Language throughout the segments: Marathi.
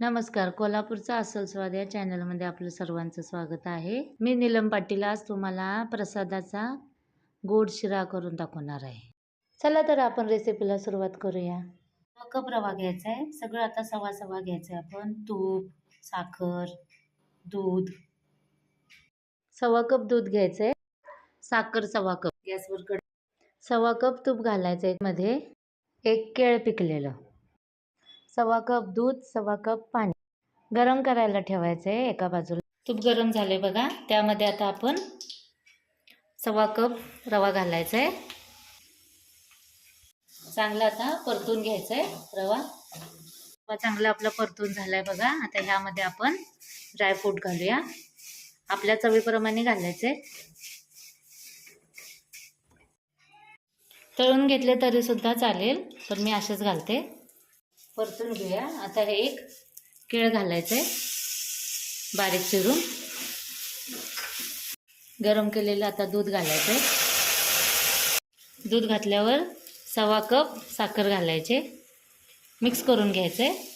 नमस्कार. कोल्हापूरचा अस्सल स्वाद या चॅनलमध्ये आपलं सर्वांचं स्वागत आहे. मी नीलम पाटील. आज तुम्हाला प्रसादाचा गोड शिरा करून दाखवणार आहे. चला तर आपण रेसिपीला सुरुवात करूया. कप रवा घ्यायचा आहे. सगळं आता सवा सवा घ्यायचं आहे आपण. तूप साखर दूध. सव्वा कप दूध घ्यायचं आहे. साखर सव्वा कप. गॅसवर कड सव्वा कप तूप घालायचं आहे मध्ये. एक केळ पिकलेलं. सव्वा कप दूध सव्वा कप पाणी. गरम करायला ठेवायचं आहे एका बाजूला. तूप गरम झाले बघा. त्यामध्ये आता आपण सव्वा कप रवा घालायचा आहे चांगला आता परतून घ्यायचा आहे रवा. रवा चांगला आपला परतून झाला आहे बघा. आता ह्यामध्ये आपण ड्रायफ्रूट घालूया. आपल्या चवीप्रमाणे घालायचे तळून घेतले तरी सुद्धा चालेल पण मी असेच घालते. परतून घेऊया. आता हे एक केळ घालायचं आहे बारीक चिरून. गरम केलेलं आता दूध घालायचं आहे दूध घातल्यावर सव्वा कप साखर घालायचे. मिक्स करून घ्यायचं आहे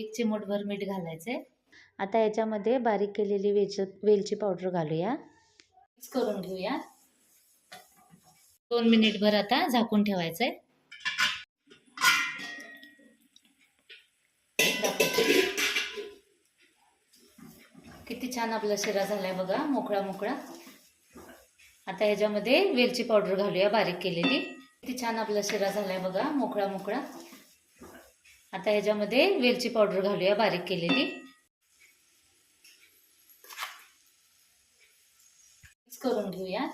एक चिमूटभर मीठ घालायचं आहे आता याच्यामध्ये बारीक केलेली वेच वेलची पावडर घालूया. मिक्स करून घेऊया. दोन मिनिटभर आता झाकून ठेवायचं आहे किती छान आपला शिरा झालाय बघा मोकळा मोकळा. आता ह्याच्यामध्ये वेलची पावडर घालूया बारीक केलेली. किती छान आपला शिरा झालाय बघा मोकळा मोकळा. आता ह्याच्यामध्ये वेलची पावडर घालूया बारीक केलेली. मिक्स करून घेऊया.